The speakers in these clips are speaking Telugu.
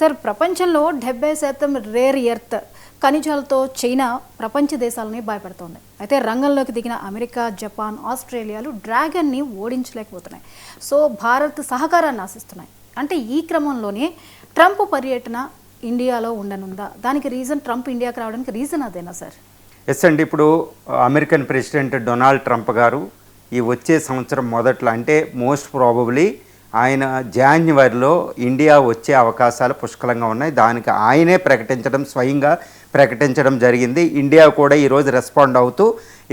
సార్ ప్రపంచంలో డెబ్బై శాతం రేర్ ఎర్త్ ఖనిజాలతో చైనా ప్రపంచ దేశాలని భయపడుతోంది. అయితే రంగంలోకి దిగిన అమెరికా జపాన్ ఆస్ట్రేలియాలు డ్రాగన్ని ఓడించలేకపోతున్నాయి. సో భారత్ సహకారాన్ని ఆశిస్తున్నాయి. అంటే ఈ క్రమంలోనే ట్రంప్ పర్యటన ఇండియాలో ఉండనుందా? దానికి రీజన్ ట్రంప్ ఇండియాకి రావడానికి రీజన్ అదేనా సార్? ఎస్ అండి ఇప్పుడు అమెరికన్ ప్రెసిడెంట్ డొనాల్డ్ ట్రంప్ గారు ఈ వచ్చే సంవత్సరం మొదట్లో అంటే మోస్ట్ ప్రాబబ్లీ ఆయన జాన్వరిలో ఇండియా వచ్చే అవకాశాలు పుష్కలంగా ఉన్నాయి. దానికి ఆయనే ప్రకటించడం స్వయంగా ప్రకటించడం జరిగింది. ఇండియా కూడా ఈరోజు రెస్పాండ్ అవుతూ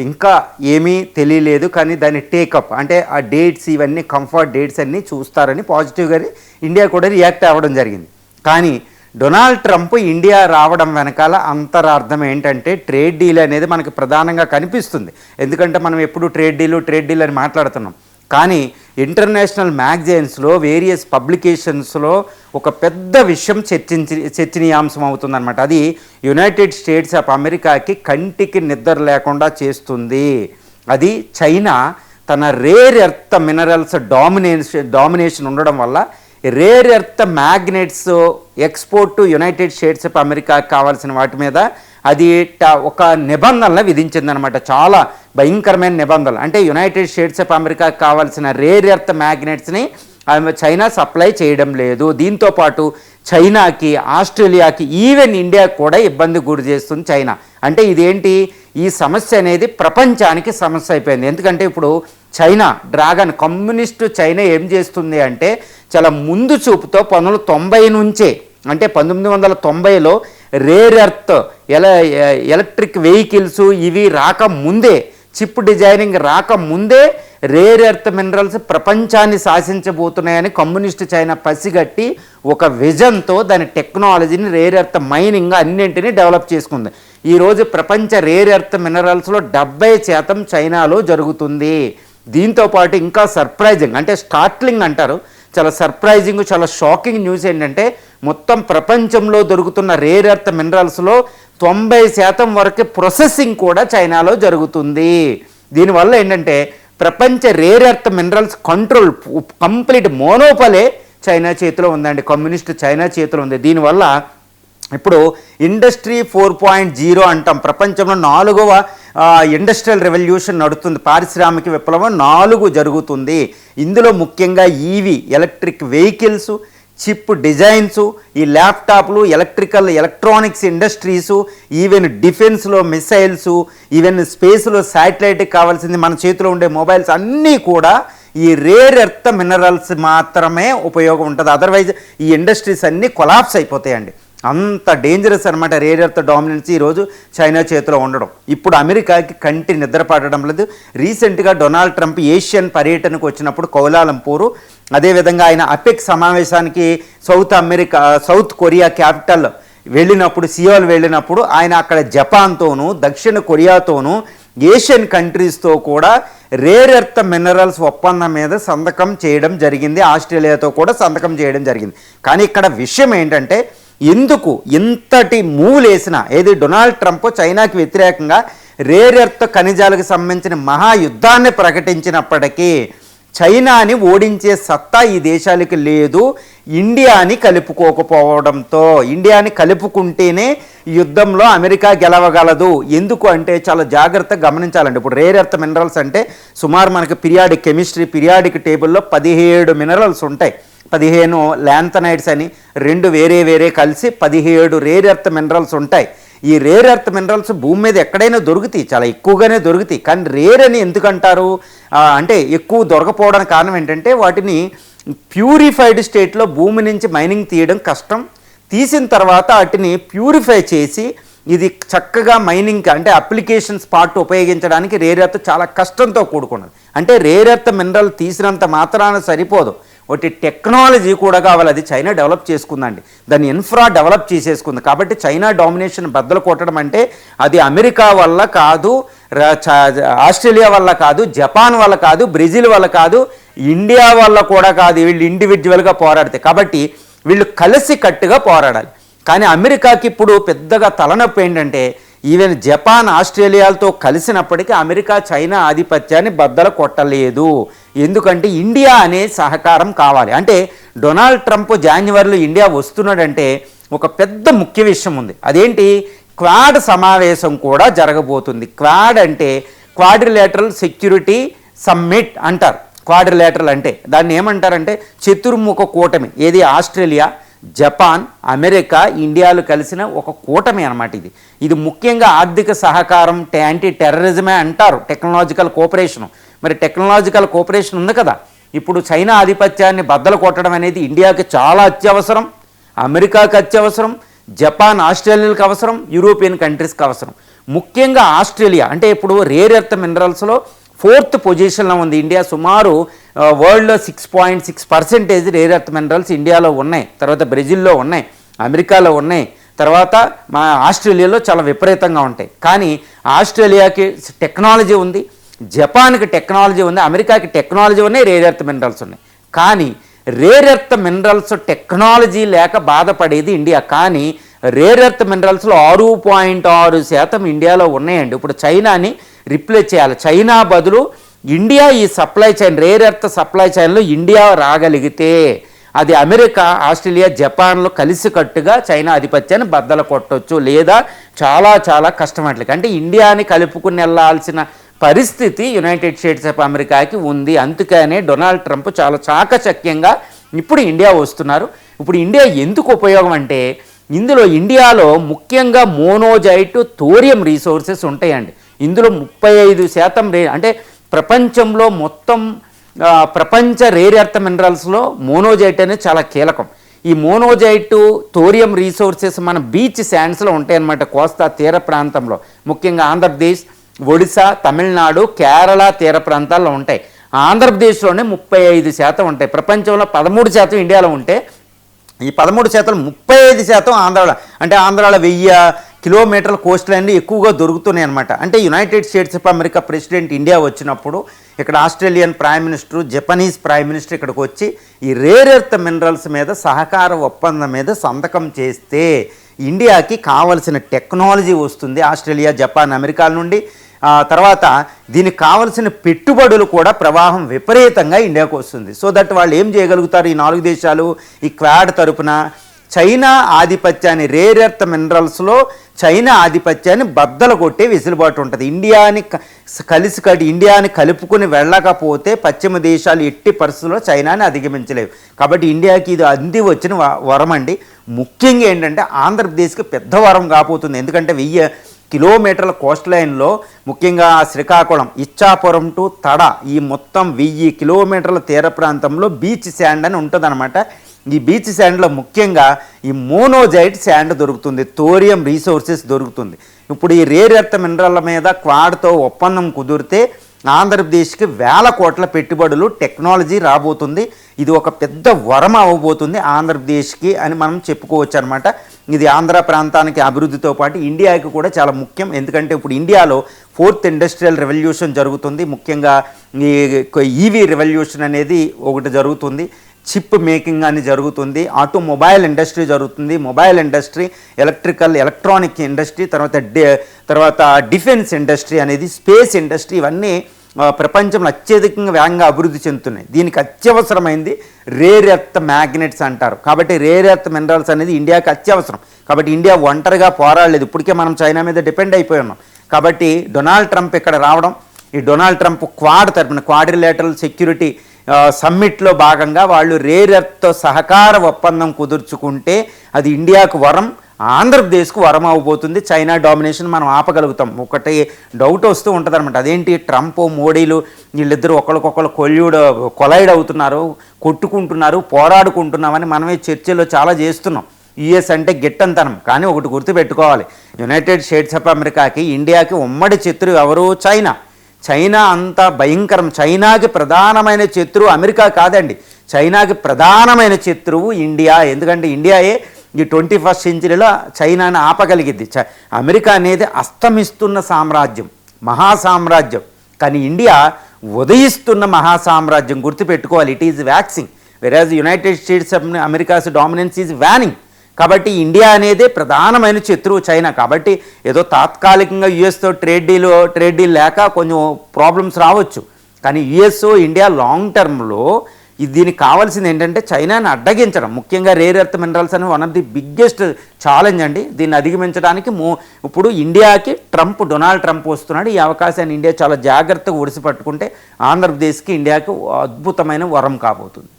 ఇంకా ఏమీ తెలియలేదు కానీ దాని టేకప్ అంటే ఆ డేట్స్ ఇవన్నీ కంఫర్ట్ డేట్స్ అన్నీ చూస్తారని పాజిటివ్గానే ఇండియా కూడా రియాక్ట్ అవ్వడం జరిగింది. కానీ డొనాల్డ్ ట్రంప్ ఇండియా రావడం వెనకాల అంతరార్థం ఏంటంటే ట్రేడ్ డీల్ అనేది మనకి ప్రధానంగా కనిపిస్తుంది. ఎందుకంటే మనం ఎప్పుడు ట్రేడ్ డీలు ట్రేడ్ డీల్ అని మాట్లాడుతున్నాం. కానీ ఇంటర్నేషనల్ మ్యాగజైన్స్లో వేరియస్ పబ్లికేషన్స్లో ఒక పెద్ద విషయం చర్చించి చర్చనీయాంశం అవుతుందన్నమాట. అది యునైటెడ్ స్టేట్స్ ఆఫ్ అమెరికాకి కంటికి నిద్ర లేకుండా చేస్తుంది. అది చైనా తన rare earth minerals domination domination ఉండడం వల్ల rare earth magnets export to United States of అమెరికాకి కావాల్సిన వాటి మీద అది ట- ఒక నిబంధనలు విధించిందనమాట. చాలా భయంకరమైన నిబంధనలు. అంటే యునైటెడ్ స్టేట్స్ ఆఫ్ అమెరికాకి కావాల్సిన రేర్ ఎర్త్ మ్యాగ్నెట్స్ని ఆమె చైనా సప్లై చేయడం లేదు. దీంతో పాటు చైనాకి ఆస్ట్రేలియాకి ఈవెన్ ఇండియాకి కూడా ఇబ్బంది గురి చేస్తుంది చైనా. అంటే ఇదేంటి? ఈ సమస్య అనేది ప్రపంచానికి సమస్య అయిపోయింది. ఎందుకంటే ఇప్పుడు చైనా డ్రాగన్ కమ్యూనిస్టు చైనా ఏం చేస్తుంది అంటే చాలా ముందు చూపుతో పంతొమ్మిది తొంభై నుంచే అంటే పంతొమ్మిది వందల తొంభైలో రేర్ ఎర్త్ ఎల ఎలక్ట్రిక్ వెహికల్స్ ఇవి రాకముందే చిప్ డిజైనింగ్ రాకముందే రేర్ ఎర్త్ మినరల్స్ ప్రపంచాన్ని శాసించబోతున్నాయని కమ్యూనిస్ట్ చైనా పసిగట్టి ఒక విజన్తో దాని టెక్నాలజీని రేర్ ఎర్త్ మైనింగ్ అన్నింటినీ డెవలప్ చేసుకుంది. ఈరోజు ప్రపంచ రేర్ ఎర్త్ మినరల్స్లో డెబ్బై శాతం చైనాలో జరుగుతుంది. దీంతో పాటు ఇంకా సర్ప్రైజింగ్ అంటే స్టార్ట్లింగ్ అంటారు. చాలా సర్ప్రైజింగ్ చాలా షాకింగ్ న్యూస్ ఏంటంటే మొత్తం ప్రపంచంలో దొరుకుతున్న రేర్ ఎర్త్ మినరల్స్లో తొంభై శాతం వరకు ప్రొసెసింగ్ కూడా చైనాలో జరుగుతుంది. దీనివల్ల ఏంటంటే ప్రపంచ rare earth minerals control complete monopoly China చేతిలో ఉందండి. కమ్యూనిస్ట్ చైనా చేతిలో ఉంది. దీనివల్ల ఇప్పుడు ఇండస్ట్రీ ఫోర్ పాయింట్ జీరో అంటాం. ప్రపంచంలో నాలుగవ ఇండస్ట్రియల్ రెవల్యూషన్ నడుస్తుంది పారిశ్రామిక విప్లవం నాలుగు జరుగుతుంది. ఇందులో ముఖ్యంగా EV electric vehicles chip designs ఈ ల్యాప్టాప్లు ఎలక్ట్రికల్ ఎలక్ట్రానిక్స్ ఇండస్ట్రీసు ఈవెన్ డిఫెన్స్లో మిసైల్స్ ఈవెన్ స్పేస్లో శాటిలైట్కి కావాల్సింది మన చేతిలో ఉండే మొబైల్స్ అన్నీ కూడా ఈ రేర్ ఎర్త్ మినరల్స్ మాత్రమే ఉపయోగం ఉంటుంది. అదర్వైజ్ ఈ ఇండస్ట్రీస్ అన్నీ కొలాప్స్ అయిపోతాయండి. అంత డేంజరస్ అనమాట రేర్ ఎర్త్ డామినెన్స్ ఈరోజు చైనా చేతిలో ఉండడం. ఇప్పుడు అమెరికాకి కంటి నిద్ర పడడం లేదు. రీసెంట్గా డొనాల్డ్ ట్రంప్ ఏషియన్ పర్యటనకు వచ్చినప్పుడు కౌలాలంపూరు అదేవిధంగా ఆయన అపెక్ సమావేశానికి South America South Korea capital వెళ్ళినప్పుడు సియోల్ వెళ్ళినప్పుడు ఆయన అక్కడ జపాన్తోనూ దక్షిణ కొరియాతోనూ ఏషియన్ కంట్రీస్తో కూడా రేర్ ఎర్త్ మినరల్స్ ఒప్పందం మీద సంతకం చేయడం జరిగింది. ఆస్ట్రేలియాతో కూడా సంతకం చేయడం జరిగింది. కానీ ఇక్కడ విషయం ఏంటంటే ఎందుకు ఇంతటి మూలేసిన వేసిన ఏది డొనాల్డ్ ట్రంప్ చైనాకి వ్యతిరేకంగా రేర్ ఎర్త్ ఖనిజాలకు సంబంధించిన మహాయుద్ధాన్ని ప్రకటించినప్పటికీ చైనాని ఓడించే సత్తా ఈ దేశాలకి లేదు. ఇండియాని కలుపుకోకపోవడంతో ఇండియాని కలుపుకుంటేనే యుద్ధంలో అమెరికా గెలవగలదు. ఎందుకు అంటే చాలా జాగ్రత్తగా గమనించాలండి. ఇప్పుడు రేర్ ఎర్త్ మినరల్స్ అంటే సుమారు మనకి పిరియాడిక్ కెమిస్ట్రీ పిరియాడిక్ టేబుల్లో పదిహేడు మినరల్స్ ఉంటాయి. పదిహేను ల్యాంథనైడ్స్ అని రెండు వేరే వేరే కలిసి పదిహేడు రేర్ ఎర్త్ మినరల్స్ ఉంటాయి. ఈ రేర్ ఎర్త్ మినరల్స్ భూమి మీద ఎక్కడైనా దొరుకుతాయి చాలా ఎక్కువగానే దొరుకుతాయి. కానీ రేర్ అని ఎందుకంటారు? అంటే ఎక్కువ దొరకపోవడానికి కారణం ఏంటంటే వాటిని ప్యూరిఫైడ్ స్టేట్లో భూమి నుంచి మైనింగ్ తీయడం కష్టం. తీసిన తర్వాత వాటిని ప్యూరిఫై చేసి ఇది చక్కగా మైనింగ్ అంటే అప్లికేషన్ స్పాట్ ఉపయోగించడానికి రేర్ ఎర్త్ చాలా కష్టంతో కూడుకున్నది. అంటే రేర్ ఎర్త్ మినరల్ తీసినంత మాత్రాన సరిపోదు. ఒకటి టెక్నాలజీ కూడా కావాలి. అది చైనా డెవలప్ చేసుకుందండి. దాన్ని ఇన్ఫ్రా డెవలప్ చేసేసుకుంది. కాబట్టి చైనా డామినేషన్ బద్దలు కొట్టడం అంటే అది అమెరికా వల్ల కాదు చ- ఆస్ట్రేలియా వల్ల కాదు జపాన్ వల్ల కాదు బ్రెజిల్ వల్ల కాదు ఇండియా వల్ల కూడా కాదు. వీళ్ళు ఇండివిజువల్గా పోరాడితే. కాబట్టి వీళ్ళు కలిసి కట్టుగా పోరాడాలి. కానీ అమెరికాకి ఇప్పుడు పెద్దగా తలనొప్పి ఏంటంటే ఈవెన్ జపాన్ ఆస్ట్రేలియాలతో కలిసినప్పటికీ అమెరికా చైనా ఆధిపత్యాన్ని బద్దలు కొట్టలేదు. ఎందుకంటే ఇండియా అనే సహకారం కావాలి. అంటే డొనాల్డ్ ట్రంప్ జాన్యువరిలో ఇండియా వస్తున్నాడంటే ఒక పెద్ద ముఖ్య విషయం ఉంది. అదేంటి? క్వాడ్ సమావేశం కూడా జరగబోతుంది. క్వాడ్ అంటే క్వాడ్రిలేటరల్ సెక్యూరిటీ సమ్మిట్ అంటారు. క్వాడ్రిలేటరల్ అంటే దాన్ని ఏమంటారంటే చతుర్ముఖ కూటమి. ఏది? ఆస్ట్రేలియా జపాన్ అమెరికా ఇండియాలు కలిసిన ఒక కూటమి అనమాట ఇది. ఇది ముఖ్యంగా ఆర్థిక సహకారం యాంటీ టెర్రరిజమే అంటారు టెక్నాలజికల్ కోఆపరేషన్ మరి టెక్నాలజికల్ కోఆపరేషన్ ఉంది కదా. ఇప్పుడు చైనా ఆధిపత్యాన్ని బద్దలు కొట్టడం అనేది ఇండియాకి చాలా అత్యవసరం అమెరికాకి అత్యవసరం జపాన్ ఆస్ట్రేలియాకి అవసరం యూరోపియన్ కంట్రీస్కి అవసరం. ముఖ్యంగా ఆస్ట్రేలియా అంటే ఇప్పుడు రేర్ ఎర్త్ మినరల్స్లో ఫోర్త్ పొజిషన్లో ఉంది ఇండియా. సుమారు వరల్డ్లో six point six percentage rare earth minerals ఇండియాలో ఉన్నాయి. తర్వాత బ్రెజిల్లో ఉన్నాయి అమెరికాలో ఉన్నాయి. తర్వాత మా ఆస్ట్రేలియాలో చాలా విపరీతంగా ఉంటాయి. కానీ ఆస్ట్రేలియాకి టెక్నాలజీ ఉంది జపాన్కి టెక్నాలజీ ఉంది అమెరికాకి టెక్నాలజీ ఉన్నాయి రేర్ ఎర్త్ మినరల్స్ ఉన్నాయి. కానీ రేర్ ఎర్త్ మినరల్స్ టెక్నాలజీ లేక బాధపడేది ఇండియా. కానీ రేర్ ఎర్త్ మినరల్స్లో ఆరు పాయింట్ ఆరు శాతం ఇండియాలో ఉన్నాయండి. ఇప్పుడు చైనాని రిప్లేస్ చేయాలి. చైనా బదులు ఇండియా ఈ supply chain rare earth supply చైన్లో India రాగలిగితే అది అమెరికా ఆస్ట్రేలియా జపాన్లో కలిసికట్టుగా చైనా ఆధిపత్యాన్ని బద్దలు కొట్టవచ్చు లేదా చాలా చాలా కష్టమట్లకి అంటే ఇండియాని కలుపుకుని వెళ్ళాల్సిన పరిస్థితి యునైటెడ్ స్టేట్స్ ఆఫ్ అమెరికాకి ఉంది. అందుకనే డొనాల్డ్ ట్రంప్ చాలా చాకచక్యంగా ఇప్పుడు ఇండియా వస్తున్నారు. ఇప్పుడు ఇండియా ఎందుకు ఉపయోగం అంటే ఇందులో ఇండియాలో ముఖ్యంగా మోనోజైట్ థోరియం రీసోర్సెస్ ఉంటాయండి. ఇందులో ముప్పై ఐదు శాతం రే అంటే ప్రపంచంలో మొత్తం ప్రపంచ రేర్ ఎర్త్ మినరల్స్లో మోనోజైట్ అనేది చాలా కీలకం. ఈ మోనోజైట్ థోరియం రీసోర్సెస్ మన బీచ్ శాండ్స్లో ఉంటాయన్నమాట కోస్తా తీర ప్రాంతంలో. ముఖ్యంగా ఆంధ్రప్రదేశ్ ఒడిశా తమిళనాడు కేరళ తీర ప్రాంతాల్లో ఉంటాయి. ఆంధ్రప్రదేశ్లోనే ముప్పై ఐదు శాతం ఉంటాయి. ప్రపంచంలో పదమూడు శాతం ఇండియాలో ఉంటే ఈ పదమూడు శాతం ముప్పై ఐదు శాతం ఆంధ్రాలో. అంటే ఆంధ్రాలో వెయ్యి కిలోమీటర్ల కోస్ట్ లైన్లు ఎక్కువగా దొరుకుతున్నాయి అనమాట అంటే United States of America president India వచ్చినప్పుడు ఇక్కడ Australian prime minister Japanese prime minister ఇక్కడికి వచ్చి ఈ రేర్ ఎర్త్ మినరల్స్ మీద సహకార ఒప్పందం మీద సంతకం చేస్తే ఇండియాకి కావలసిన టెక్నాలజీ వస్తుంది ఆస్ట్రేలియా జపాన్ అమెరికాల నుండి. తర్వాత దీనికి కావలసిన పెట్టుబడులు కూడా ప్రవాహం విపరీతంగా ఇండియాకు వస్తుంది. సో దట్ వాళ్ళు ఏం చేయగలుగుతారు ఈ నాలుగు దేశాలు? ఈ క్వాడ్ తరపున చైనా ఆధిపత్యాన్ని రేర్ ఎర్త్ మినరల్స్లో చైనా ఆధిపత్యాన్ని బద్దలు కొట్టే వెసులుబాటు ఉంటుంది. ఇండియాని క- కలిసి కడి ఇండియాని కలుపుకుని వెళ్ళకపోతే పశ్చిమ దేశాలు ఎట్టి పరిస్థితుల్లో చైనాని అధిగమించలేవు. కాబట్టి ఇండియాకి ఇది అంది వచ్చిన వరం అండి. ముఖ్యంగా ఏంటంటే ఆంధ్రప్రదేశ్కి పెద్ద వరం కాబోతుంది. ఎందుకంటే వెయ్యి కిలోమీటర్ల కోస్ట్ లైన్లో ముఖ్యంగా శ్రీకాకుళం ఇచ్చాపురం టు తడ ఈ మొత్తం వెయ్యి కిలోమీటర్ల తీర ప్రాంతంలో బీచ్ శాండ్ అని ఉంటుందన్నమాట. ఈ బీచ్ శాండ్లో ముఖ్యంగా ఈ మోనోజైట్ శాండ్ దొరుకుతుంది థోరియం రీసోర్సెస్ దొరుకుతుంది. ఇప్పుడు ఈ రేర్ ఎర్త్ మినరల్ మీద క్వాడ్తో ఒప్పందం కుదిరితే ఆంధ్రప్రదేశ్కి వేల కోట్ల పెట్టుబడులు టెక్నాలజీ రాబోతుంది. ఇది ఒక పెద్ద వరం అవ్వబోతుంది ఆంధ్రప్రదేశ్కి అని మనం చెప్పుకోవచ్చు అనమాట ఇది ఆంధ్ర ప్రాంతానికి అభివృద్ధితో పాటు ఇండియాకి కూడా చాలా ముఖ్యం. ఎందుకంటే ఇప్పుడు ఇండియాలో ఫోర్త్ ఇండస్ట్రియల్ రెవల్యూషన్ జరుగుతుంది. ముఖ్యంగా ఈ ఈవీ రెవల్యూషన్ అనేది ఒకటి జరుగుతుంది. చిప్ మేకింగ్ అని జరుగుతుంది. ఆటోమొబైల్ ఇండస్ట్రీ జరుగుతుంది. Mobile industry electrical electronic industry తర్వాత డే తర్వాత డిఫెన్స్ ఇండస్ట్రీ అనేది స్పేస్ ఇండస్ట్రీ ఇవన్నీ ప్రపంచంలో అత్యధికంగా వేగంగా అభివృద్ధి చెందుతున్నాయి. దీనికి అత్యవసరమైంది రేర్ ఎర్త్ మ్యాగ్నెట్స్ అంటారు. కాబట్టి రేర్ ఎర్త్ మినరల్స్ అనేది ఇండియాకి అత్యవసరం. కాబట్టి ఇండియా ఒంటరిగా పోరాడలేదు. ఇప్పటికే మనం చైనా మీద డిపెండ్ అయిపోయి ఉన్నాం. కాబట్టి డొనాల్డ్ ట్రంప్ ఇక్కడ రావడం ఈ డొనాల్డ్ ట్రంప్ క్వాడ్ తరపున క్వాడ్రిలేటరల్ సెక్యూరిటీ సమ్మిట్లో భాగంగా వాళ్ళు రేర్ ఎర్త్తో సహకార ఒప్పందం కుదుర్చుకుంటే అది ఇండియాకు వరం ఆంధ్రప్రదేశ్కు వరం అవబోతుంది. చైనా డామినేషన్ మనం ఆపగలుగుతాం. ఒకటి డౌట్ వస్తూ ఉంటుంది అనమాట అదేంటి ట్రంప్ మోడీలు వీళ్ళిద్దరూ ఒకరికొకరు కొల్యూడ్ కొలైడ్ అవుతున్నారు కొట్టుకుంటున్నారు పోరాడుకుంటున్నామని మనమే చర్చలో చాలా చేస్తున్నాం. యుఎస్ అంటే గిట్టంతనం. కానీ ఒకటి గుర్తుపెట్టుకోవాలి. యునైటెడ్ స్టేట్స్ ఆఫ్ అమెరికాకి ఇండియాకి ఉమ్మడి శత్రువు ఎవరు చైనా. చైనా అంత భయంకరం. చైనాకి ప్రధానమైన శత్రువు అమెరికా కాదండి. చైనాకి ప్రధానమైన శత్రువు ఇండియా. ఎందుకంటే ఇండియాయే ఈ ట్వంటీ ఫస్ట్ సెంచరీలో చైనాని ఆపగలిగింది. చ అమెరికా అనేది అస్తమిస్తున్న సామ్రాజ్యం మహాసామ్రాజ్యం. కానీ ఇండియా ఉదయిస్తున్న మహాసామ్రాజ్యం గుర్తుపెట్టుకోవాలి. It is waxing whereas United States of America's dominance is waning కాబట్టి ఇండియా అనేదే ప్రధానమైన శత్రువు చైనా. కాబట్టి ఏదో తాత్కాలికంగా యుఎస్తో ట్రేడ్ డీల్ ట్రేడ్ డీల్ లేక కొంచెం ప్రాబ్లమ్స్ రావచ్చు. కానీ యుఎస్ ఇండియా లాంగ్ టర్మ్లో ఇది దీనికి కావాల్సింది ఏంటంటే చైనాని అడ్డగించడం. ముఖ్యంగా రేర్ ఎర్త్ మినరల్స్ అని one of the biggest challenge అండి. దీన్ని అధిగమించడానికి మో ఇప్పుడు ఇండియాకి ట్రంప్ డొనాల్డ్ ట్రంప్ వస్తున్నాడు. ఈ అవకాశాన్ని ఇండియా చాలా జాగ్రత్తగా ఒడిసి పట్టుకుంటే ఆంధ్రప్రదేశ్కి ఇండియాకి అద్భుతమైన వరం కాబోతుంది.